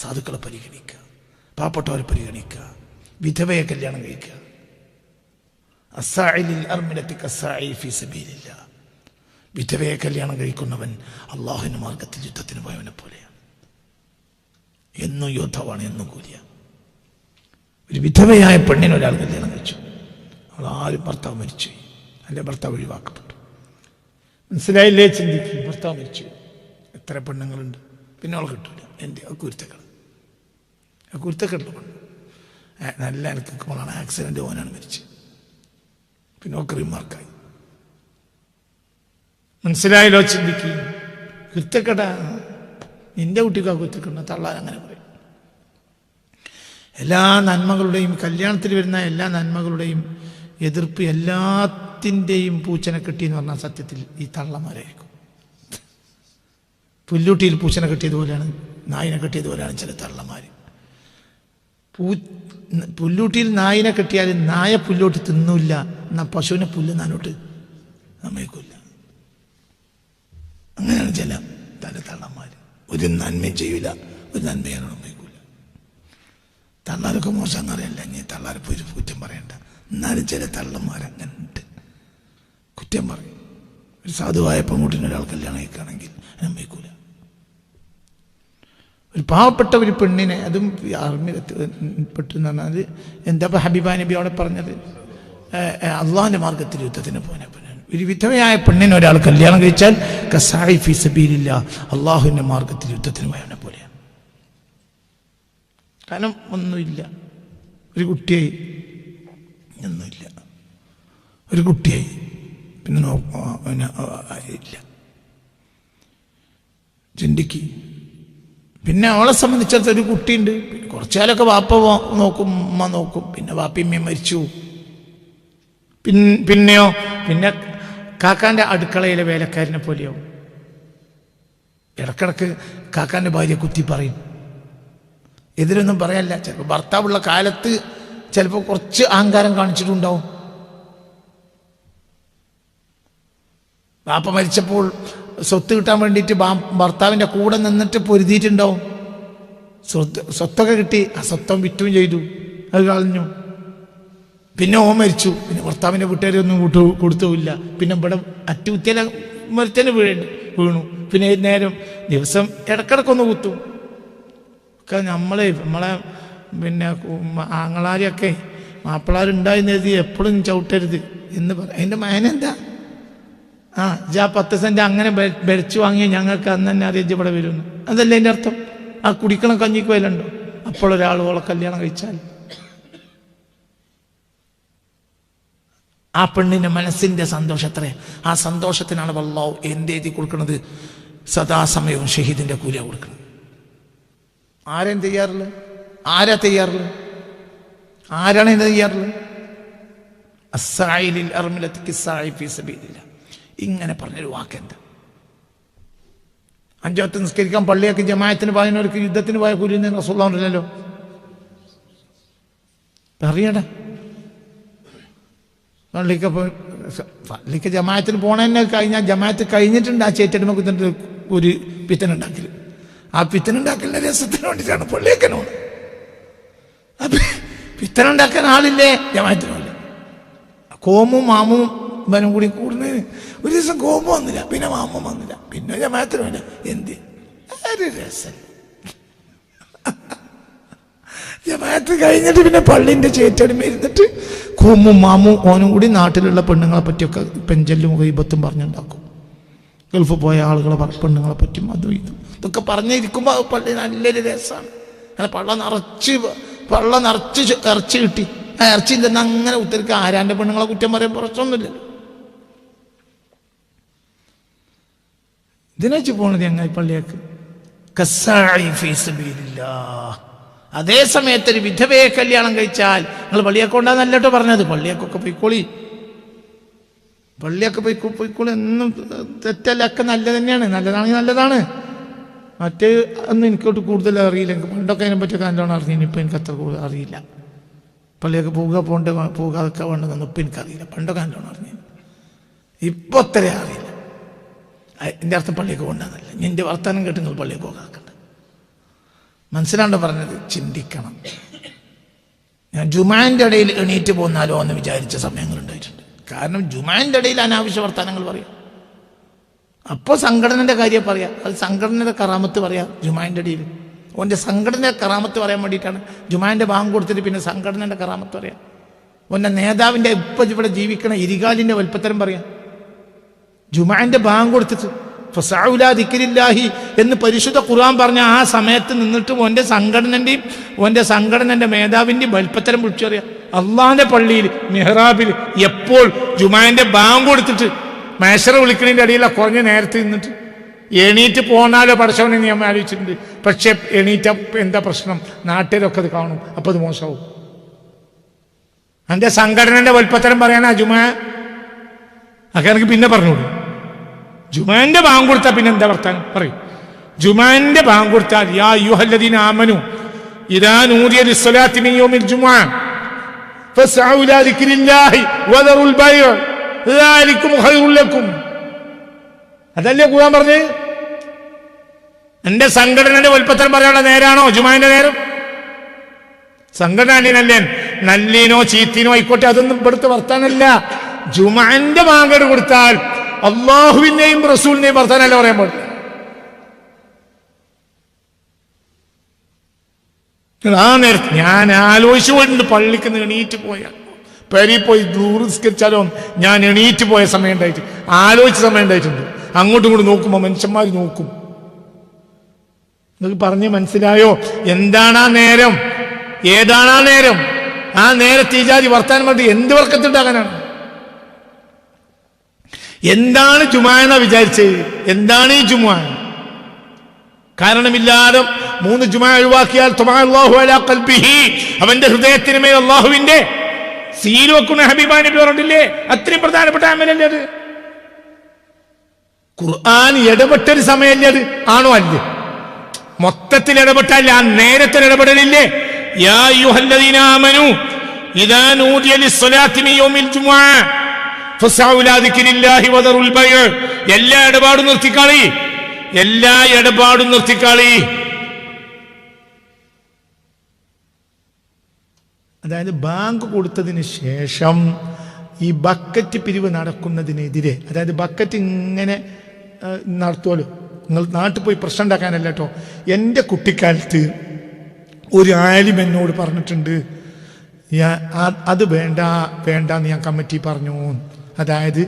സാധുക്കളെ പരിഗണിക്കുക. പാവപ്പെട്ടവരെ പരിഗണിക്കുക. വിധവയെ കല്യാണം കഴിക്കുക. വിധവയെ കല്യാണം കഴിക്കുന്നവൻ അള്ളാഹുവിന്റെ മാർഗത്തിൽ യുദ്ധത്തിന് പോയവനെ പോലെയാണ്. എന്നും യോദ്ധാവാണ് എന്നും കൂലിയ. ഒരു വിധവയായ പെണ്ണിനെ ഒരാൾ കല്യാണം കഴിച്ചു. അവൾ ആരും ഭർത്താവ് മരിച്ചു അല്ലെ ഭർത്താവ് ഒഴിവാക്കപ്പെട്ടു. മനസ്സിലായില്ലേ ചിന്തിക്കും? ഭർത്താവ് മരിച്ചു എത്ര പെണ്ണുങ്ങളുണ്ട്? പിന്നെ അവൾ കിട്ടൂല. എന്റെ കുരുത്തക്കൾ ആ കുരുത്തക്കെട്ടുള്ള നല്ല എനിക്ക് മോളാണ് ആക്സിഡന്റ് ഓനാണ് മരിച്ചത്. പിന്നെ ഒക്കെ റിമാർക്കായി മനസ്സിലായല്ലോ ചിന്തിക്കും. കുരുത്തക്കട. നിന്റെ കുട്ടിക്കാ കുരുത്തക്കെട്ട കുരുത്തക്കട തള്ളാൻ അങ്ങനെ പറയും. എല്ലാ നന്മകളുടെയും കല്യാണത്തിൽ വരുന്ന എല്ലാ നന്മകളുടെയും എതിർപ്പ് എല്ലാത്തിന്റെയും പൂച്ചനെ കെട്ടി എന്ന് പറഞ്ഞാൽ സത്യത്തിൽ ഈ തള്ളമാരായിരിക്കും പുല്ലൂട്ടിയിൽ പൂച്ചനെ കെട്ടിയതുപോലെയാണ് നായിനെ കെട്ടിയതുപോലെയാണ് ചില തള്ളമാർ പൂ പുല്ലൂട്ടിയിൽ നായിനെ കെട്ടിയാൽ നായ പുല്ലോട്ട് തിന്നൂല്ല. എന്നാ പശുവിനെ പുല്ല് നാനോട്ട് നമ്മൾക്കില്ല അങ്ങനെയാണ് ചില തല തള്ളന്മാർ ഒരു നന്മയും ചെയ്യൂല ഒരു നന്മയാണ് നമ്മൾക്കില്ല തള്ളാരൊക്കെ മോശം എന്നറിയല്ല ഇനി തള്ളാരെ പോയി കുറ്റം പറയണ്ട. എന്നാലും ചില തള്ളന്മാർ ഉണ്ട്. കുറ്റം പറയും. ഒരു സാധുവായ പെൺകുട്ടിനെ ഒരാൾ കല്യാണം കഴിക്കുകയാണെങ്കിൽ നമ്മേക്കൂല ഒരു പാവപ്പെട്ട ഒരു പെണ്ണിനെ അതും ആർമി പെട്ടു എന്ന് പറഞ്ഞാൽ എന്താ ഇപ്പൊ ഹബീബ നബി അവിടെ പറഞ്ഞത്? അള്ളാഹിന്റെ മാർഗത്തിൽ യുദ്ധത്തിന് പോകാൻ ഒരു വിധവയായ പെണ്ണിനെ ഒരാൾ കല്യാണം കഴിച്ചാൽ കസായി ഫീസബീലില്ല അള്ളാഹുവിന്റെ മാർഗത്തിൽ യുദ്ധത്തിന് പോയവനെ പോലെയാണ് കാരണം ഒന്നുമില്ല. ഒരു കുട്ടിയായി ഒന്നുമില്ല. ഒരു കുട്ടിയായി. പിന്നെ നോ ഇല്ല. ചിന്തിക്ക് പിന്നെ അവളെ സംബന്ധിച്ചിടത്ത് ഒരു കുട്ടിയുണ്ട്. പിന്നെ കുറച്ചാലൊക്കെ വാപ്പ നോക്കും ഉമ്മ നോക്കും. പിന്നെ വാപ്പിയമ്മ മരിച്ചു. പിൻ പിന്നെയോ പിന്നെ കാക്കാന്റെ അടുക്കളയിലെ വേലക്കാരനെ പോലെയാവും ഇടക്കിടക്ക് കാക്കാന്റെ ഭാര്യ കുത്തി പറയും. എതിരൊന്നും പറയാനില്ല ചിലപ്പോൾ ഭർത്താവുള്ള കാലത്ത് ചിലപ്പോൾ കുറച്ച് അഹങ്കാരം കാണിച്ചിട്ടുണ്ടാവും. വാപ്പ മരിച്ചപ്പോൾ സ്വത്ത് കിട്ടാൻ വേണ്ടിയിട്ട് ഭർത്താവിന്റെ കൂടെ നിന്നിട്ട് പൊരുതിയിട്ടുണ്ടാവും സ്വത്ത് സ്വത്തൊക്കെ കിട്ടി. ആ സ്വത്തം വിറ്റും ചെയ്തു. അത് കളഞ്ഞു. പിന്നെ ഓ മരിച്ചു. പിന്നെ ഭർത്താവിന്റെ വീട്ടുകാരൊന്നും കൂട്ടു കൊടുത്തുമില്ല. പിന്നെ ഇവിടെ അറ്റുകുത്തിയില മരിച്ചതിന് വീഴ് വീണു. പിന്നെ നേരം ദിവസം ഇടക്കിടക്കൊന്ന് കുത്തും. ഒക്കെ നമ്മളെ നമ്മളെ പിന്നെ ആങ്ങളാരെയൊക്കെ മാപ്പിളാരുണ്ടായി എഴുതി എപ്പോഴും ചവിട്ടരുത് എന്ന് പറ അതിന്റെ മയനെന്താ ആ ജാ പത്ത് സെന്റ് അങ്ങനെ ബെരച്ചു വാങ്ങിയ ഞങ്ങൾക്ക് അന്ന് തന്നെ അറിയിച്ച് ഇവിടെ വരുന്നു. അതല്ലേ എന്റെ അർത്ഥം? ആ കുടിക്കണം കഞ്ഞിക്ക് വയലുണ്ടോ? അപ്പോൾ ഒരാൾ ഓളെ കല്യാണം കഴിച്ചാൽ. ആ പെണ്ണിന്റെ മനസ്സിന്റെ സന്തോഷത്രേ ആ സന്തോഷത്തിനാണ് വല്ലാവ് എഴുതി കൊടുക്കുന്നത്. സദാസമയവും ഷഹീദിന്റെ കൂല കൊടുക്കുന്നത്. ആരും തയ്യാറില്ല? ആരാ തയ്യാറില്ല? ആരാണ് ഇത് തയ്യാറില്ല? അസായിലിൽ അർമിലത്തിക്ക് സായി ഇങ്ങനെ പറഞ്ഞൊരു വാക്കെന്താ? അഞ്ചോത്ത് നിസ്കരിക്കാൻ പള്ളിയൊക്കെ ജമായത്തിന് പോയവർക്ക് യുദ്ധത്തിന് പോയ കുലിന്ന് റസൂള്ളല്ലോ അറിയടാ. പള്ളിക്ക് പള്ളിക്ക് ജമായത്തിന് പോണതന്നെ കഴിഞ്ഞാൽ ജമായത്ത് കഴിഞ്ഞിട്ടുണ്ട് ആ ചേറ്റടിമ കുത്തിന്റെ ഒരു പിത്തനുണ്ടാക്കൽ ആ പിത്തനുണ്ടാക്കലിന്റെ രസത്തിന് വേണ്ടിയിട്ടാണ് പള്ളിയൊക്കെ പിത്തനുണ്ടാക്കാൻ ആളില്ലേ? ജമായത്തിന് പോലെ കോമും മാമും ഇവനും കൂടി കൂടുന്നതിന് ഒരു ദിവസം കോമ്പ് വന്നില്ല പിന്നെ മാമ്മ വന്നില്ല പിന്നെ ഞാൻ മാത്രമല്ല എന്ത്? രസം. ജമാഅത്ത് കഴിഞ്ഞിട്ട് പിന്നെ പള്ളിന്റെ ചേറ്റടിമ ഇരുന്നിട്ട് കോമും മാമും ഓനും കൂടി നാട്ടിലുള്ള പെണ്ണുങ്ങളെ പറ്റിയൊക്കെ പെഞ്ചല്ലും വൈബത്തും പറഞ്ഞുണ്ടാക്കും. ഗൾഫ് പോയ ആളുകളെ പെണ്ണുങ്ങളെ പറ്റും അതും ഇതും. ഇതൊക്കെ പറഞ്ഞിരിക്കുമ്പോൾ പള്ളി നല്ലൊരു രസമാണ് അങ്ങനെ പള്ള നിറച്ച് പള്ള നിറച്ച് ഇറച്ചി കിട്ടി. ആ ഇറച്ചി ഇല്ലെന്ന് അങ്ങനെ ഉത്തരക്ക് ആരാന്റെ പെണ്ണുങ്ങളെ കുറ്റം പറയാൻ പ്രശ്നമൊന്നുമില്ലല്ലോ. ഇതിനു പോണത് ഞങ്ങൾ പള്ളിയേക്ക്. കസ്സായി ഫീ സബീലില്ലാഹ്. അതേ സമയത്ത് ഒരു വിധവയെ കല്യാണം കഴിച്ചാൽ നിങ്ങൾ പള്ളിയൊക്കെ ഉണ്ടാന്നല്ലോ പറഞ്ഞത്? പള്ളിയൊക്കെ പോയിക്കോളി. പള്ളിയൊക്കെ പോയി പോയിക്കോളി എന്നും തെറ്റല്ല ഒക്കെ നല്ല തന്നെയാണ്. നല്ലതാണെങ്കിൽ നല്ലതാണ്. മറ്റേ അന്ന് എനിക്കോട്ട് കൂടുതൽ അറിയില്ല. എനിക്ക് പണ്ടൊക്കെ അതിനെ പറ്റിയൊക്കെ നല്ലോണം അറിഞ്ഞു ഇപ്പം എനിക്ക് അത്ര കൂടുതൽ അറിയില്ല. പള്ളിയൊക്കെ പോവുക പോകേണ്ട പോകാതൊക്കെ വേണ്ടതെന്ന് ഇപ്പം എനിക്കറിയില്ല. പണ്ടൊക്കെ നല്ലോണം അറിഞ്ഞു ഇപ്പൊ അത്ര എന്റെ അർത്ഥം പള്ളിയൊക്കെ കൊണ്ടാന്നല്ല എന്റെ വർത്തമാനം കേട്ട് നിങ്ങൾ പള്ളിയൊക്കെ പോകാക്കണ്ട മനസ്സിലാണ്ട് പറഞ്ഞത്? ചിന്തിക്കണം. ഞാൻ ജുമാന്റെ ഇടയിൽ എണീറ്റ് പോന്നാലോ എന്ന് വിചാരിച്ച സമയങ്ങളുണ്ടായിട്ടുണ്ട്. കാരണം ജുമാന്റെ ഇടയിൽ അനാവശ്യ വർത്തമാനങ്ങൾ പറയാം. അപ്പോൾ സംഘടനയുടെ കാര്യം പറയാം. അത് സംഘടനയുടെ കറാമത്ത് പറയാം ജുമാന്റെ ഇടയിൽ. ഓന്റെ സംഘടനയുടെ കറാമത്ത് പറയാൻ വേണ്ടിയിട്ടാണ് ജുമാന്റെ ബാങ്ക് കൊടുത്തിട്ട് പിന്നെ സംഘടനയുടെ കറാമത്ത് പറയാം. ഓന്റെ നേതാവിന്റെ ഇപ്പം ഇവിടെ ജീവിക്കണ ഇരികാലിന്റെ വൽപ്പത്തരം പറയാം. ജുമാന്റെ ബാങ്ക് കൊടുത്തിട്ട് ഫസാഉലാ ദിക്രില്ലാഹി എന്ന് പരിശുദ്ധ ഖുർആൻ പറഞ്ഞ ആ സമയത്ത് നിന്നിട്ട് ഓന്റെ സംഘടനന്റെയും ഓന്റെ സംഘടനന്റെ മേധാവിന്റെയും വലിപ്പത്തരം വിളിച്ചറിയാം. അള്ളാഹിന്റെ പള്ളിയിൽ മെഹ്റാബിൽ എപ്പോൾ ജുമാന്റെ ബാങ്ക് കൊടുത്തിട്ട് മേശറ വിളിക്കണതിന്റെ അടിയില കുറഞ്ഞ നേരത്തെ നിന്നിട്ട് എണീറ്റ് പോന്നാലോ പടച്ചവനെ ഞാൻ ആലോചിച്ചിട്ടുണ്ട്. പക്ഷെ എണീറ്റ എന്താ പ്രശ്നം? നാട്ടിലൊക്കെ അത് കാണും. അപ്പോൾ അത് മോശമാവും. എന്റെ സംഘടനന്റെ വലിപ്പത്തരം പറയാനാ ജുമാ. അങ്ങനെ പിന്നെ പറഞ്ഞോളൂ ജുമാന്റെ ബാങ്ക് കൊടുത്താൽ പിന്നെ എന്താ വർത്താനം? പറയും. ജുമാന്റെ ബാങ്ക് കൊടുത്താൽ യാ യുഹല്ലദീൻ ആമനു ഇദാ നൂദിയ ലിസ്സലാത്തി മിൻ യൗമിൽ അതല്ലേ ഖുർആൻ പറഞ്ഞ്? എന്റെ സംഘടനയുടെ ഉൽപ്പത്തനം പറയാനുള്ള നേരാണോ ജുമാന്റെ നേരം? സംഘടന അല്ലേ നല്ലീനോ ചീത്തീനോ ആയിക്കോട്ടെ അതൊന്നും ഇവിടുത്തെ വർത്താനല്ല. ജുമാന്റെ മാങ്കട് കൊടുത്താൽ അള്ളാഹുവിന്റെയും റസൂലിന്റെയും വർത്താനല്ല പറയാൻ പാടില്ല ആ നേരത്ത് ഞാൻ ആലോചിച്ചു പോയിട്ടുണ്ട് പള്ളിക്ക് എണീറ്റ് പോയ. പെരി പോയി ദൂരസ്കരിച്ചാലോ ഞാൻ എണീറ്റ് പോയ സമയം ഉണ്ടായിട്ട്. ആലോചിച്ച സമയം ഉണ്ടായിട്ടുണ്ട്. അങ്ങോട്ടും ഇങ്ങോട്ടും നോക്കുമ്പോൾ മനുഷ്യന്മാർ നോക്കും. നിങ്ങൾക്ക് പറഞ്ഞ് മനസ്സിലായോ? എന്താണ് ആ നേരം? ഏതാണ് ആ നേരം? ആ നേരത്തെ ഈ ജാതി വർത്താനം പറഞ്ഞിട്ട് എന്ത് വർക്കത്തുണ്ടാകാനാണ്? എന്താണ് ജുമാ വിചാരിച്ചത് എന്താണ് ഈ ജുമാ? കാരണമില്ലാതെ മൂന്ന് ജുമാ ഒഴിവാക്കിയാൽ അവന്റെ ഹൃദയത്തിന് മേൽ അള്ളാഹുവിന്റെ സീൽ വെക്കുന്ന ഹബീബാ നബി പറഞ്ഞില്ലേ അത്രയും പ്രധാനപ്പെട്ട അമലല്ലേ അത്? ഖുർആൻ ഇടപെട്ടൊരു സമയമല്ലേ അത്? ആണോ അല്ലേ? മൊത്തത്തിൽ ഇടപെട്ടാൽ ആ നേരത്തിൽ ഇടപെടലില്ലേ? യാ അയ്യുഹല്ലദീന ആമനു ഇദാ നൂദിയ ലിസ്സലാത്തി മിൻ ജുമുഅ എല്ലാ ഇടപാടും നിർത്തിക്കാളി. എല്ലാ ഇടപാടും നിർത്തിക്കാളി. അതായത് ബാങ്ക് കൊടുത്തതിന് ശേഷം ഈ ബക്കറ്റ് പിരിവ് നടക്കുന്നതിനെതിരെ അതായത് ബക്കറ്റ് ഇങ്ങനെ നടത്തുമല്ലോ നിങ്ങൾ നാട്ടിൽ പോയി പ്രശ്നം ഉണ്ടാക്കാനല്ല കേട്ടോ. എന്റെ കുട്ടിക്കാലത്ത് ഒരു ആലിം എന്നോട് പറഞ്ഞിട്ടുണ്ട് ഞാൻ അത് വേണ്ട വേണ്ടെന്ന് ഞാൻ കമ്മിറ്റി പറഞ്ഞു അതായത്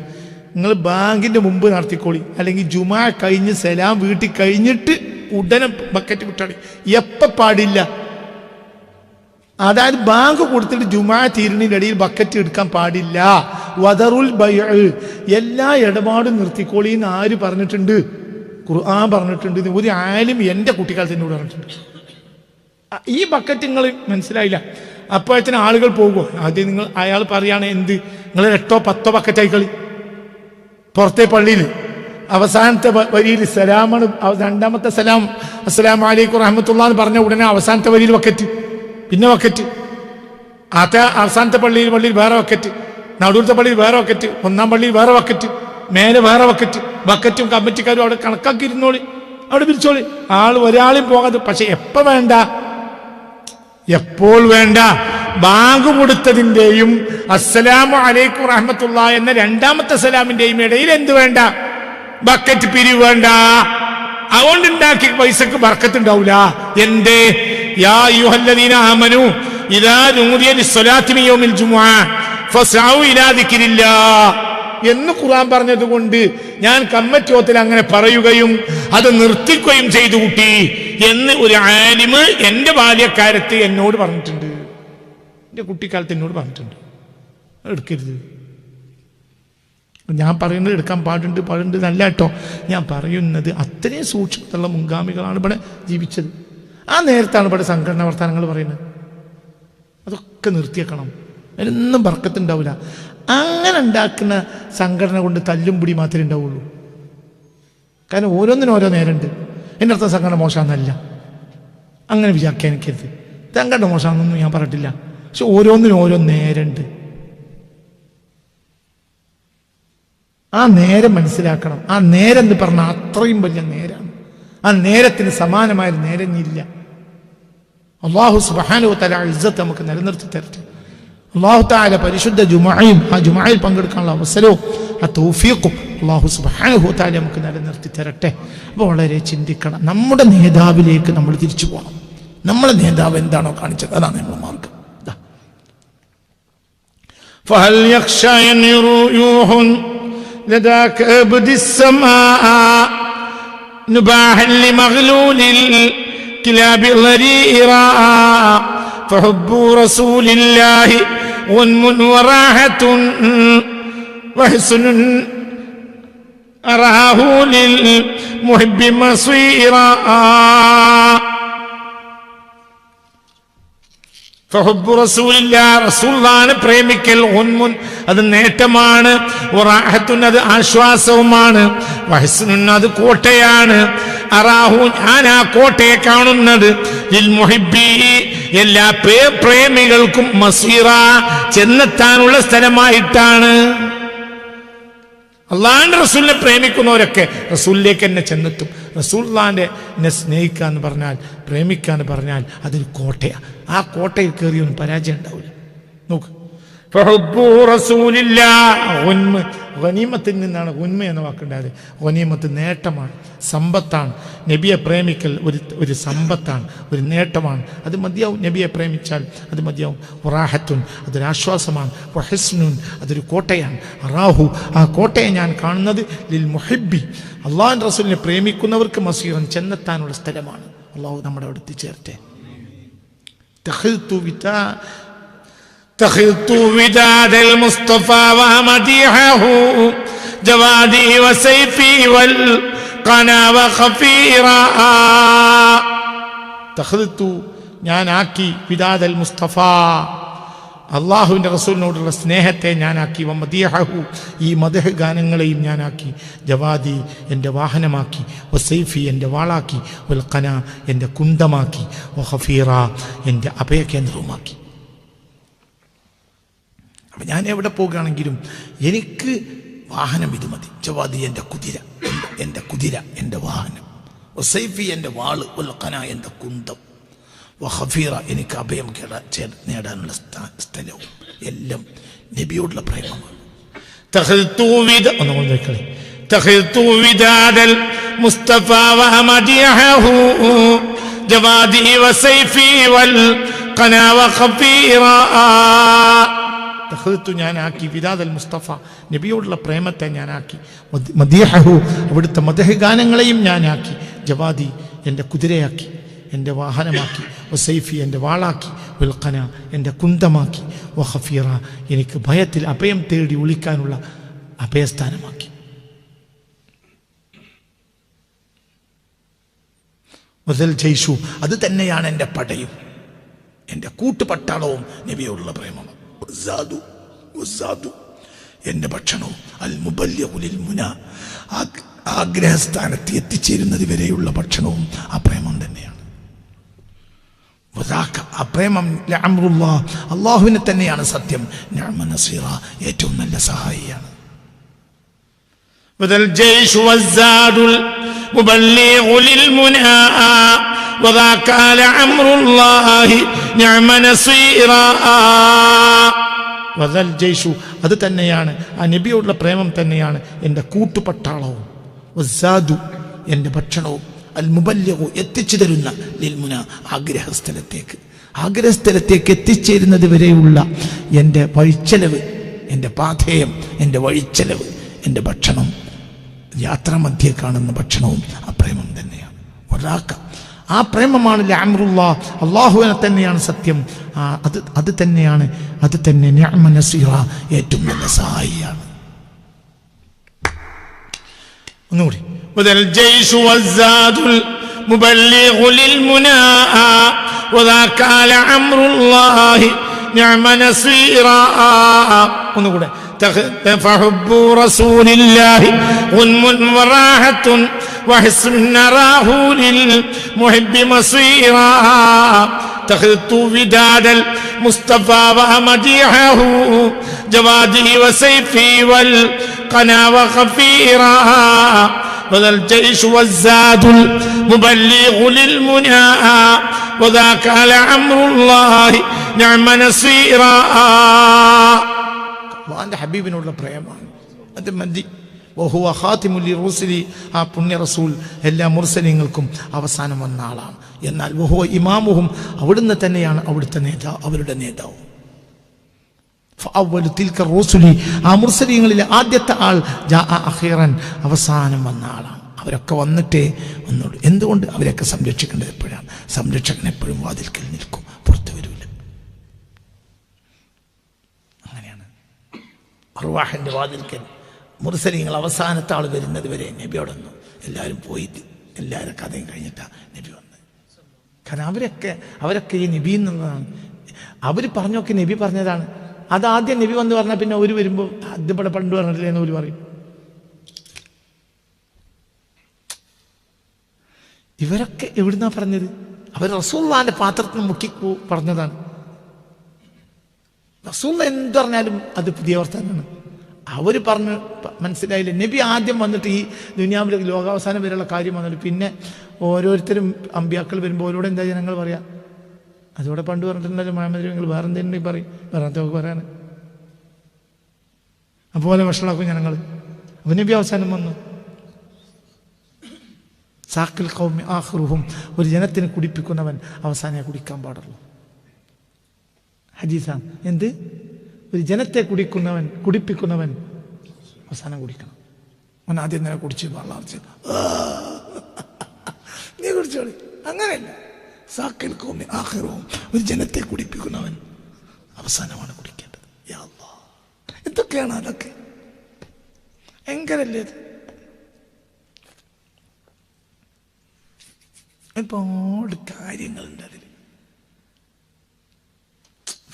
നിങ്ങൾ ബാങ്കിന്റെ മുമ്പ് നടത്തിക്കോളി. അല്ലെങ്കിൽ ജുമാ കഴിഞ്ഞ് സലാം വീട്ടിൽ കഴിഞ്ഞിട്ട് ഉടനെ ബക്കറ്റ് വിട്ടാളി. എപ്പ പാടില്ല. അതായത് ബാങ്ക് കൊടുത്തിട്ട് ജുമാ തീരുന്നതിന്റെ ഇടയിൽ ബക്കറ്റ് എടുക്കാൻ പാടില്ല. വദറുൽ എല്ലാ ഇടപാടും നിർത്തിക്കോളി എന്ന് ആര് പറഞ്ഞിട്ടുണ്ട്? ഖുർആൻ പറഞ്ഞിട്ടുണ്ട്. ഒരു ആലും എന്റെ എന്നോട് പറഞ്ഞിട്ടുണ്ട്. ഈ ബക്കറ്റ് നിങ്ങൾ മനസ്സിലായില്ല. അപ്പോഴത്തേന് ആളുകൾ പോകുമോ ആദ്യം നിങ്ങൾ അയാൾ പറയാണ് എന്ത്? നിങ്ങൾ എട്ടോ പത്തോ പക്കറ്റായി കളി പുറത്തെ പള്ളിയിൽ അവസാനത്തെ വരിയിൽ സലാമാണ് രണ്ടാമത്തെ സലാം അസ്സലാം അലൈക്കും റഹമത്തുള്ള എന്ന് പറഞ്ഞ ഉടനെ അവസാനത്തെ വരിയിൽ വക്കറ്റ് പിന്നെ വക്കറ്റ് ആദ്യ അവസാനത്തെ പള്ളിയിൽ പള്ളിയിൽ വേറെ വക്കറ്റ് നടുവിലത്തെ പള്ളിയിൽ വേറെ വക്കറ്റ് ഒന്നാം പള്ളിയിൽ വേറെ വക്കറ്റ് മേലെ വേറെ വക്കറ്റ് വക്കറ്റും കമ്മിറ്റിക്കാരും അവിടെ കണക്കാക്കി ഇരുന്നോളി അവിടെ പിരിച്ചോളി ആൾ ഒരാളും പോകാതെ പക്ഷെ എപ്പോൾ വേണ്ട? എപ്പോൾ വേണ്ട? ബാങ്ക് കൊടുത്തതിന്റെയും അസ്സലാമു അലൈക്കും റഹ്മത്തുള്ള എന്ന രണ്ടാമത്തെ സലാമിന്റെയും ഇടയിൽ എന്ത് വേണ്ട? ബക്കറ്റ് പിരിവ് വേണ്ട. അതുകൊണ്ട് ഉണ്ടാക്കിയ പൈസക്ക് ബർക്കത്ത് ഉണ്ടാവില്ല എന്തേ? യാ യുഹല്ലദീന ആമനു ഇതാ നൂദിയ ലിസ്സലാത്തി മിൻ യൗമിൽ ജുമുഅ ഫസ്ഔ ഇലാ എന്ന് ഖുർആൻ പറഞ്ഞതുകൊണ്ട് ഞാൻ കമ്മറ്റോത്തിൽ അങ്ങനെ പറയുകയും അത് നിർത്തിക്കുകയും ചെയ്തു കുട്ടി എന്ന് ഒരു ആലിമ് എന്റെ ബാല്യക്കാരത്ത് എന്നോട് പറഞ്ഞിട്ടുണ്ട്. എന്റെ കുട്ടിക്കാലത്ത് എന്നോട് പറഞ്ഞിട്ടുണ്ട്. എടുക്കരുത്. ഞാൻ പറയുന്നത് എടുക്കാൻ പാടുണ്ട് പാടുണ്ട് നല്ല കേട്ടോ. ഞാൻ പറയുന്നത് അത്രയും സൂക്ഷ്മത്തുള്ള മുൻഗാമികളാണ് ഇവിടെ ജീവിച്ചത്. ആ നേരത്താണ് ഇവിടെ സംഘടന വർത്തമാനങ്ങൾ പറയുന്നത്. അതൊക്കെ നിർത്തിയേക്കണം. അതിനൊന്നും വർക്കത്തുണ്ടാവില്ല. അങ്ങനെ ഉണ്ടാക്കുന്ന സംഘടന കൊണ്ട് തല്ലും പിടി മാത്രമേ ഉണ്ടാവുള്ളൂ. കാരണം ഓരോന്നിനും ഓരോ നേരമുണ്ട്. എന്റെ അർത്ഥം സംഘടന മോശമെന്നല്ല അങ്ങനെ വിചാരിക്കാൻ എനിക്കരുത്. സംഘടന മോശമാണെന്നൊന്നും ഞാൻ പറഞ്ഞിട്ടില്ല. പക്ഷെ ഓരോന്നിനും ഓരോ നേരമുണ്ട് ആ നേരം മനസ്സിലാക്കണം. ആ നേരം എന്ന് പറഞ്ഞാൽ അത്രയും വലിയ നേരാണ്. ആ നേരത്തിന് സമാനമായ നേരം ഇല്ല അള്ളാഹു സുബാനു തല ഇസ്സത്ത് നമുക്ക് നിലനിർത്തി തരട്ടെ. അള്ളാഹു താല പരിശുദ്ധ ജുമായും ആ ജുമായിൽ പങ്കെടുക്കാനുള്ള അവസരവും ആ തൗഫീഖും അള്ളാഹു സുബാനുഹു താല നമുക്ക് നിലനിർത്തി തരട്ടെ. അപ്പോൾ വളരെ ചിന്തിക്കണം. നമ്മുടെ നേതാവിലേക്ക് നമ്മൾ തിരിച്ചു പോകണം നമ്മുടെ നേതാവ് എന്താണോ കാണിച്ചത്? അതാണ് നമ്മുടെ മാർഗം. فهل يخشى أن يروح لدى كبد السماء؟ نباحا لمغلول الكلاب ضريرا فحب رسول الله غنم وراحة وحسن أراه للمحب مصيرا. റസൂലാണ് പ്രേമിക്കൽ ഉൻമുൻ അത് നേട്ടമാണ്. അത് ആശ്വാസവുമാണ്. വഹസ്നുൻ അത് കോട്ടയാണ്. അറാഹു ഞാൻ ആ കോട്ടയെ കാണുന്നത്. എല്ലാ പ്രേമികൾക്കും മസീറ ചെന്നെത്താനുള്ള സ്ഥലമായിട്ടാണ്. അള്ളാന്റെ റസൂലിനെ പ്രേമിക്കുന്നവരൊക്കെ റസൂലിലേക്ക് തന്നെ ചെന്നെത്തും. റസൂല്ലാന്റെ എന്നെ സ്നേഹിക്കുക എന്ന് പറഞ്ഞാൽ പ്രേമിക്കുക എന്ന് പറഞ്ഞാൽ അതൊരു കോട്ടയാണ് ആ കോട്ടയിൽ കയറിയൊന്നും പരാജയം ഉണ്ടാവില്ല. നോക്ക്. ഗനീമത്തിൽ നിന്നാണ് ഉന്മ എന്ന വാക്കുണ്ടായത്. ഗനീമത്ത് നേട്ടമാണ് സമ്പത്താണ്. നബിയെ പ്രേമിക്കൽ ഒരു ഒരു സമ്പത്താണ് ഒരു നേട്ടമാണ്. അത് മതിയാവും നബിയെ പ്രേമിച്ചാൽ അത് മതിയാവും. റാഹത്തുൻ അതൊരാശ്വാസമാണ് വഹസ്നുൻ അതൊരു കോട്ടയാണ്. റാഹു ആ കോട്ടയെ ഞാൻ കാണുന്നത് ലിൽ മുഹിബി അള്ളാഹു റസൂലിനെ പ്രേമിക്കുന്നവർക്ക് മസീറൻ ചെന്നെത്താനുള്ള സ്ഥലമാണ്. അള്ളാഹു നമ്മുടെ അവിടെ എത്തിച്ചേർത്തെ تخذت وداد المصطفى ومديحه جوادي وسيفي والقنا وخفيرا തഖ്ദത്തു ഞാൻ ആക്കി വിദാദൽ മുസ്തഫ അള്ളാഹുവിൻ്റെ റസൂലിനോടുള്ള സ്നേഹത്തെ ഞാനാക്കി വമദിയഹു ഈ മദഹ് ഗാനങ്ങളെയും ഞാനാക്കി ജവാദി എൻ്റെ വാഹനമാക്കി വസൈഫി എൻ്റെ വാളാക്കി വൽഖന എൻ്റെ കുന്തമാക്കി വഹഫീറ എൻ്റെ അഭയകേന്ദ്രവുമാക്കി അപ്പം ഞാൻ എവിടെ പോകുകയാണെങ്കിലും എനിക്ക് വാഹനം ഇത് മതി. ചവാദി എന്റെ കുതിര എന്റെ കുതിര എന്റെ വാഹനം. വസൈഫി എന്റെ വാൾ ഉൽഖന എന്റെ കുന്തം. വഹഫീറ എനിക്ക് അഭയം കേടാ നേടാനുള്ള സ്ഥലവും എല്ലാം നബിയോടുള്ള പ്രേമമാണ്. ജവാദി വസൈഫി വൽ കനാവ വഖഫീറ തഹത്തു ഞാനാക്കി വിദാദൽ മുസ്തഫ നബിയോടുള്ള പ്രേമത്തെ ഞാനാക്കി. മദ്- മദീഹഹു അവിടുത്തെ മദഹ് ഗാനങ്ങളെയും ഞാനാക്കി. ജവാദി എന്റെ കുതിരയാക്കി എന്റെ വാഹനമാക്കി. വസൈഫി എന്റെ വാളാക്കി. വിൽഖന എന്റെ കുന്തമാക്കി. വഹഫീറ എനിക്ക് ഭയത്തിൽ അഭയം തേടി ഒളിക്കാനുള്ള അഭയസ്ഥാനമാക്കി. മുതൽ ജയ്ഷു അത് തന്നെയാണ് എന്റെ പടയും. എന്റെ കൂട്ടുപട്ടാളവും നബിയോടുള്ള പ്രേമമാണ് എന്റെ ഭക്ഷണവും അൽ മുബല്യഉലിൽ മുന ആഗ്രഹസ്ഥാനത്ത് എത്തിച്ചേരുന്നത് വരെയുള്ള ഭക്ഷണവും അപ്രേമം തന്നെയാണ്. അള്ളാഹുവിനെ തന്നെയാണ് സത്യം. നസീറ ഏറ്റവും നല്ല സഹായിയാണ്. മുതൽ ജയ്ഷ് വസാദുൽ അത് തന്നെയാണ്. ആ നബിയോടുള്ള പ്രേമം തന്നെയാണ് എന്റെ കൂട്ടുപട്ടാളവും. എന്റെ ഭക്ഷണവും. അൽമുബല്യവും എത്തിച്ചു തരുന്ന ലിൽമുന ആഗ്രഹസ്ഥലത്തേക്ക്. ആഗ്രഹസ്ഥലത്തേക്ക് എത്തിച്ചേരുന്നത് വരെയുള്ള എന്റെ വഴിച്ചെലവ് എന്റെ പാഥേയം എന്റെ വഴിച്ചെലവ് എന്റെ ഭക്ഷണം. യാത്രാമധ്യേ കാണുന്ന ഭക്ഷണവും ആ പ്രേമം തന്നെയാണ്. ഒരാക്ക ആ പ്രേമമാണ് ലാമറുള്ള അള്ളാഹുവിനെ തന്നെയാണ് സത്യം ആ അത് അത് തന്നെയാണ് അത് തന്നെ നിഅമ നസീറ ഏറ്റവും നല്ല സഹായിയാണ് ഒന്നുകൂടി وذا الجيش والزاد المبلغ للمنى وذاك لعمر الله نعم نصيرا ഒന്നുകൂടെ تخ- فحب رسول الله غنم وراحة وحسن نراه للمحب مصيرا تخذت وداد المصطفى ومديحه جوادي وسيفي والقنا وخفيرا وذا الجيش والزاد المبلغ للمنى وذاك لعمر الله نعم نصيرا അള്ളാന്റെ ഹബീബിനുള്ള പ്രേമാണ് അത് മതി ആ പുണ്യ റസൂൽ എല്ലാ മുർസലിങ്ങൾക്കും അവസാനം വന്ന ആളാണ്. എന്നാൽ വഹുവ ഇമാമുഹും അവിടുന്ന് തന്നെയാണ് അവിടുത്തെ നേതാവ് അവരുടെ നേതാവ്. റൂസുലി. ആ മുർസലിങ്ങളിലെ ആദ്യത്തെ ആൾ ജാ അഖീറൻ അവസാനം വന്ന ആളാണ്. അവരൊക്കെ വന്നിട്ടേ വന്നുള്ളൂ. എന്തുകൊണ്ട്? അവരൊക്കെ സംരക്ഷിക്കേണ്ടത് എപ്പോഴാണ്? സംരക്ഷകൻ എപ്പോഴും വാതിൽക്കൽ നിൽക്കും പുറത്തു വരൂല. അങ്ങനെയാണ്. വാതിൽക്കൽ. മുർസലിങ്ങൾ അവസാനത്തെ ആൾ വരുന്നത് വരെ നബി നിന്നു. എല്ലാവരും പോയി. എല്ലാവരും കഥയും കഴിഞ്ഞിട്ടാണ് നബി വന്നത്. കാരണം അവരൊക്കെ അവരൊക്കെ ഈ നബി എന്നുള്ളതാണ് അവർ പറഞ്ഞൊക്കെ നബി പറഞ്ഞതാണ്. അത് ആദ്യം നബി വന്ന് പറഞ്ഞാൽ പിന്നെ ഒരു വരുമ്പോൾ ആദ്യം പണ്ട് പറഞ്ഞിട്ടില്ല എന്ന് ഒരു പറയും. ഇവരൊക്കെ എവിടുന്നാ പറഞ്ഞത്? അവർ റസൂള്ളാന്റെ പാത്രത്തിൽ മുക്കി പറഞ്ഞതാണ്. റസൂള്ള എന്ത് പറഞ്ഞാലും അത് പുതിയ വർത്തനാണ് അവർ പറഞ്ഞ് മനസ്സിലായില്ല? നബി ആദ്യം വന്നിട്ട് ഈ ദുനിയാവിലേക്ക് ലോകാവസാനം വരെയുള്ള കാര്യം വന്നിട്ട് പിന്നെ ഓരോരുത്തരും അമ്പിയാക്കൾ വരുമ്പോൾ ഓരോടെ എന്താ ജനങ്ങൾ പറയാം? അതോടെ പണ്ട് പറഞ്ഞിട്ടുണ്ടല്ലോ മുഹമ്മദ് നിങ്ങൾ വേറെ എന്തെങ്കിലും പറയും. വേറെ എന്തൊക്കെ പറയാന്? അതുപോലെ വഷളാക്കും ജനങ്ങൾ അപ്പം നബി അവസാനം വന്നു. സാക്കിൽ കൗമി ആഹ്റുഹും ഒരു ജനത്തിന് കുടിപ്പിക്കുന്നവൻ അവസാനം കുടിക്കാൻ പാടുള്ളൂ. ഹജീസാണ് എന്ത്? ഒരു ജനത്തെ കുടിക്കുന്നവൻ കുടിപ്പിക്കുന്നവൻ അവസാനം കുടിക്കണം. അവൻ ആദ്യം തന്നെ കുടിച്ച് വളർച്ച നീ കുടിച്ചോളി അങ്ങനെയല്ല. സാക്കിൽ കോമി ആഹ്റവും ഒരു ജനത്തെ കുടിപ്പിക്കുന്നവൻ അവസാനമാണ് കുടിക്കേണ്ടത്. എന്തൊക്കെയാണ് അതൊക്കെ? എങ്കരല്ലേ ഒരുപാട് കാര്യങ്ങളുണ്ട് അതിൽ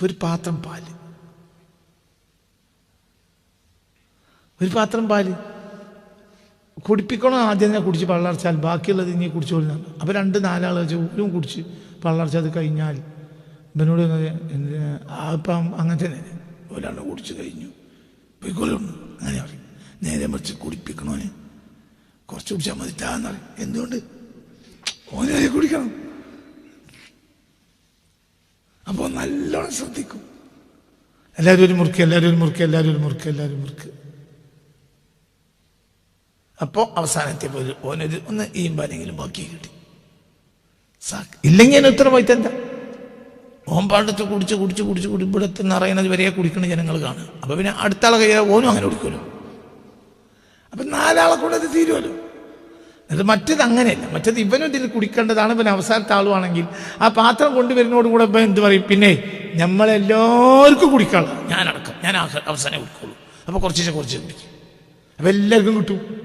ഒരു പാത്രം പാൽ. ഒരു പാത്രം പാൽ. കുടിപ്പിക്കണം ആദ്യം തന്നെ കുടിച്ച് പള്ളർച്ചാൽ ബാക്കിയുള്ളത് ഇനി കുടിച്ചോളുന്നാണ് അപ്പോൾ രണ്ട് നാലാൾ വെച്ച് ഒരും കുടിച്ച് പള്ളർച്ചത് കഴിഞ്ഞാൽ ഇവനോട് അപ്പം? അങ്ങനെ തന്നെ. ഒരാൾ കുടിച്ച് കഴിഞ്ഞു. അങ്ങനെ പറയും. നേരെ മറിച്ച് കുടിപ്പിക്കണോന് കുറച്ച് കുടിച്ചാൽ മതി പറയും. എന്തുകൊണ്ട്? ഓനെ കുടിക്കണം. അപ്പോൾ നല്ലോണം ശ്രദ്ധിക്കും. എല്ലാവരും ഒരു മുറുക്ക് എല്ലാവരും ഒരു മുറുക്ക് എല്ലാവരും ഒരു മുറുക്ക് എല്ലാവരും മുറുക്ക്. അപ്പോൾ അവസാനത്തെ പോലും ഓനൊരു ഒന്ന് ഈമ്പാനെങ്കിലും ബാക്കി കിട്ടി. ഇല്ലെങ്കിൽ അതിന് ഉത്തരവാദിത്തം എന്താ? ഓമ്പാണ്ടത്ത് കുടിച്ച് കുടിച്ച് കുടിച്ച് കുടി നിറയുന്നത് വരെ കുടിക്കുന്ന ജനങ്ങൾ കാണുക. അപ്പൊ പിന്നെ അടുത്ത ആളെ കയ്യാൽ ഓനും അങ്ങനെ കുടിക്കുമല്ലോ. അപ്പൊ നാലാളെ കൂടെ അത് തീരുമല്ലോ. അത് മറ്റേത് അങ്ങനെയല്ല. മറ്റേത് ഇവനും ഇതിൽ കുടിക്കേണ്ടതാണ്. പിന്നെ അവസാനത്തെ ആളുവാണെങ്കിൽ ആ പാത്രം കൊണ്ടുവരുന്നതോട് കൂടെ ഇപ്പം എന്ത് പറയും? പിന്നെ നമ്മളെല്ലാവർക്കും കുടിക്കാനുള്ള ഞാനടക്കം. ഞാൻ അവസാനം കുടിക്കുള്ളൂ. അപ്പൊ കുറച്ചേ കുറച്ച് കുടിക്കും. അപ്പൊ എല്ലാവർക്കും കിട്ടും.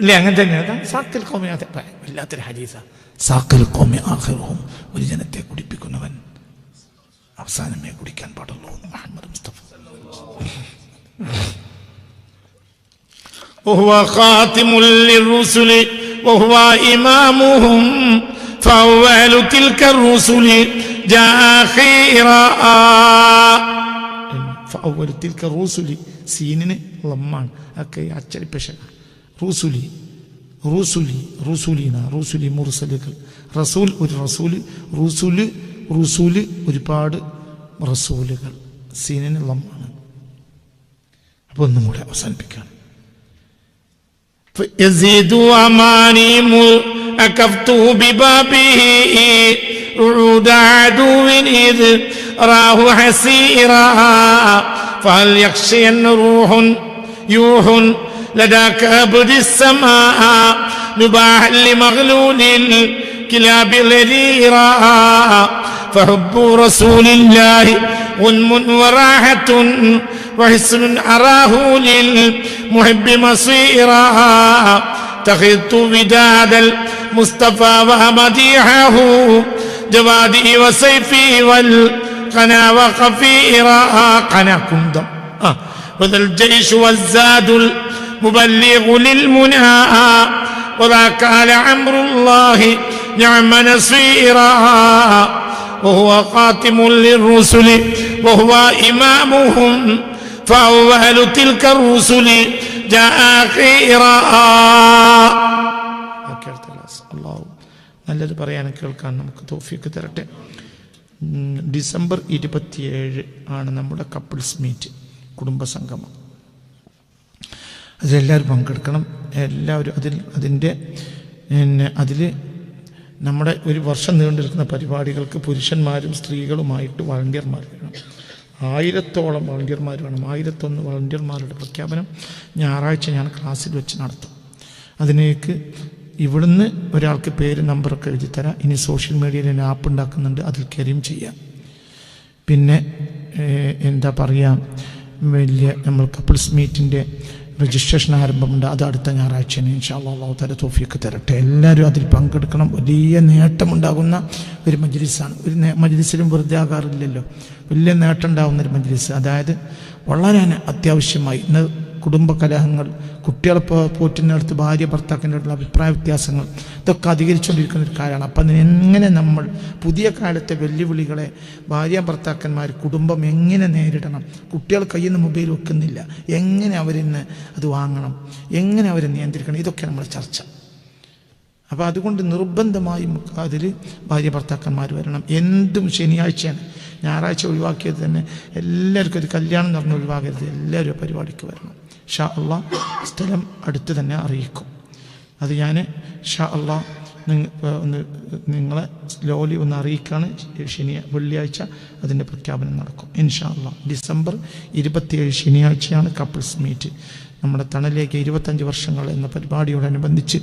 ഇല്ലേ അങ്ങനെ തന്നെ അതാണ് സാക്കൽ കോമി അത് വല്ലാത്തൊരു ഹരീസ സാക്കൽ കോമി ആഹ്റവും ഒരു ജനത്തെ കുടിപ്പിക്കുന്നവൻ അവസാനമേ കുടിക്കാൻ പാടുള്ളൂ എന്ന് മുഹമ്മദ് മുസ്തഫ وهو خاتم للرسل وهو إمامهم فأول تلك الرسل جاء خيرا فأول تلك الرسل സീനിന് ലമ്മാണ് ഒക്കെ ഈ അച്ചടിപ്പശ റൂസുലി റൂസുലി റൂസുലീന റൂസുലി മുറുസലുകൾ റസൂൽ ഒരു റസൂൽ റൂസുൽ റൂസൂൽ ഒരുപാട് റസൂലുകൾ. സീനിന് ലമ്മാണ് അപ്പൊ ഒന്നും കൂടെ അവസാനിപ്പിക്കുകയാണ് ഫൽ യക്ഷിയൻ റൂഹുൻ യൂഹുൻ لدى كبد السماء نباح لمغلول الكلاب الذيرا فحب رسول الله غنم وراحة وحسن أراه للمحب مصيرا. تخذت وداد المصطفى ومديحه جوادي وسيفي والقنا وخفيرا قنا كندم آه. وذا الجيش والزاد المبلغ للمنى وذاك لعمر الله نعم نصيرا وهو خاتم للرسل وهو إمامهم فأول تلك الرسل جاء خيرا ഓക്കെ അടുത്ത ക്ലാസ് അള്ളാഹു നല്ലത് പറയാനും കേൾക്കാൻ നമുക്ക് തോഫിക്ക് തരട്ടെ ഉം, ഡിസംബർ ഇരുപത്തിയേഴ് ആണ് നമ്മുടെ കപ്പിൾസ് മീറ്റ് കുടുംബസംഗമം അതിലെല്ലാവരും പങ്കെടുക്കണം. എല്ലാവരും അതിൽ അതിന്റെ പിന്നെ അതിൽ നമ്മുടെ ഒരു വർഷം നീണ്ടിരിക്കുന്ന പരിപാടികൾക്ക് പുരുഷന്മാരും സ്ത്രീകളുമായിട്ട് വളണ്ടിയർമാർ വേണം ആയിരത്തോളം വളണ്ടിയർമാർ വേണം. ആയിരത്തൊന്ന് വളണ്ടിയർമാരുടെ പ്രഖ്യാപനം ഞായറാഴ്ച ഞാൻ ക്ലാസ്സിൽ വെച്ച് നടത്തും. അതിനേക്ക് ഇവിടുന്ന് ഒരാൾക്ക് പേര് നമ്പറൊക്കെ എഴുതി തരാം. ഇനി സോഷ്യൽ മീഡിയയിൽ ഒരു ആപ്പ് ഉണ്ടാക്കുന്നുണ്ട്. അതിൽ കയറിയും ചെയ്യാം. പിന്നെ എന്താ പറയുക വലിയ നമ്മൾ കപ്പിൾസ് മീറ്റിന്റെ രജിസ്ട്രേഷൻ ആരംഭമുണ്ട്. അത് അടുത്ത ഞായറാഴ്ചയാണ്. ഇൻഷാല്ലാ അള്ളാഹു തല തോഫിയൊക്കെ തരട്ടെ. എല്ലാവരും അതിൽ പങ്കെടുക്കണം. വലിയ നേട്ടമുണ്ടാകുന്ന ഒരു മജ്ലിസാണ്. ഒരു മജ്ലിസിലും വെറുതെ ആകാറില്ലല്ലോ. വലിയ നേട്ടം ഉണ്ടാകുന്ന ഒരു മജ്ലിസ്. അതായത് വളരെ അത്യാവശ്യമായി. ഇന്ന് കുടുംബ കലഹങ്ങൾ കുട്ടികളെ പോറ്റിനടുത്ത് ഭാര്യ ഭർത്താക്കിന്റെ അടുത്തുള്ള അഭിപ്രായ വ്യത്യാസങ്ങൾ ഇതൊക്കെ അധികരിച്ചുകൊണ്ടിരിക്കുന്ന ഒരു കാലമാണ്. അപ്പം അതിനെങ്ങനെ നമ്മൾ പുതിയ കാലത്തെ വെല്ലുവിളികളെ ഭാര്യ ഭർത്താക്കന്മാർ കുടുംബം എങ്ങനെ നേരിടണം? കുട്ടികൾ കയ്യിൽ നിന്ന് മൊബൈൽ വെക്കുന്നില്ല. എങ്ങനെ അവരിന്ന് അത് വാങ്ങണം? എങ്ങനെ അവരെ നിയന്ത്രിക്കണം? ഇതൊക്കെ നമ്മൾ ചർച്ച. അപ്പോൾ അതുകൊണ്ട് നിർബന്ധമായും അതിൽ ഭാര്യ ഭർത്താക്കന്മാർ വരണം. എന്തും ശനിയാഴ്ചയാണ്. ഞായറാഴ്ച ഒഴിവാക്കിയത് തന്നെ എല്ലാവർക്കും ഒരു കല്യാണം നടന്ന് ഒഴിവാക്കരുത്. എല്ലാവരും പരിപാടിക്ക് വരണം. ഷാ അള്ളാ സ്ഥലം അടുത്ത് തന്നെ അറിയിക്കും. അത് ഞാൻ ഷാ അള്ളാ ഒന്ന് നിങ്ങളെ സ്ലോലി ഒന്ന് അറിയിക്കാണ്. ശനി വെള്ളിയാഴ്ച അതിന്റെ പ്രഖ്യാപനം നടക്കും. ഇൻഷാ അള്ളാ ഡിസംബർ ഇരുപത്തിയേഴ് ശനിയാഴ്ചയാണ് കപ്പിൾസ് മീറ്റ്. നമ്മുടെ തണലേക്ക് ഇരുപത്തഞ്ച് വർഷങ്ങൾ എന്ന പരിപാടിയോടനുബന്ധിച്ച്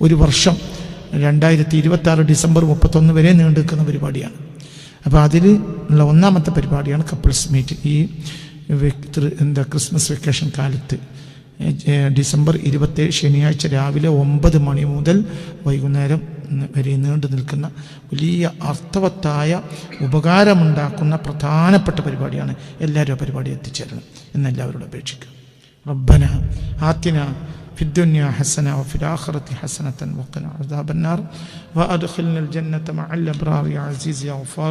ഒരു വർഷം രണ്ടായിരത്തി ഇരുപത്തി ആറ് ഡിസംബർ മുപ്പത്തൊന്ന് വരെ നീണ്ടു നിൽക്കുന്ന പരിപാടിയാണ്. അപ്പോൾ അതിൽ ഉള്ള ഒന്നാമത്തെ പരിപാടിയാണ് കപ്പിൾസ് മീറ്റ്. ഈ എന്താ ക്രിസ്മസ് വെക്കേഷൻ കാലത്ത് ഏ, ഏ, ഡിസംബർ ഇരുപത്തേഴ് ശനിയാഴ്ച രാവിലെ ഒമ്പത് മണി മുതൽ വൈകുന്നേരം വരെ നീണ്ടു നിൽക്കുന്ന വലിയ അർത്ഥവത്തായ ഉപകാരമുണ്ടാക്കുന്ന പ്രധാനപ്പെട്ട പരിപാടിയാണ് എല്ലാവരും ആ പരിപാടി എത്തിച്ചേരണം എന്നെല്ലാവരോടും അപേക്ഷിക്കുക ربنا آتنا في الدنيا حسنة وفي الآخرة حسنة وقنا عذاب النار وأدخلنا الجنة مع الأبرار يا عزيز يا غفار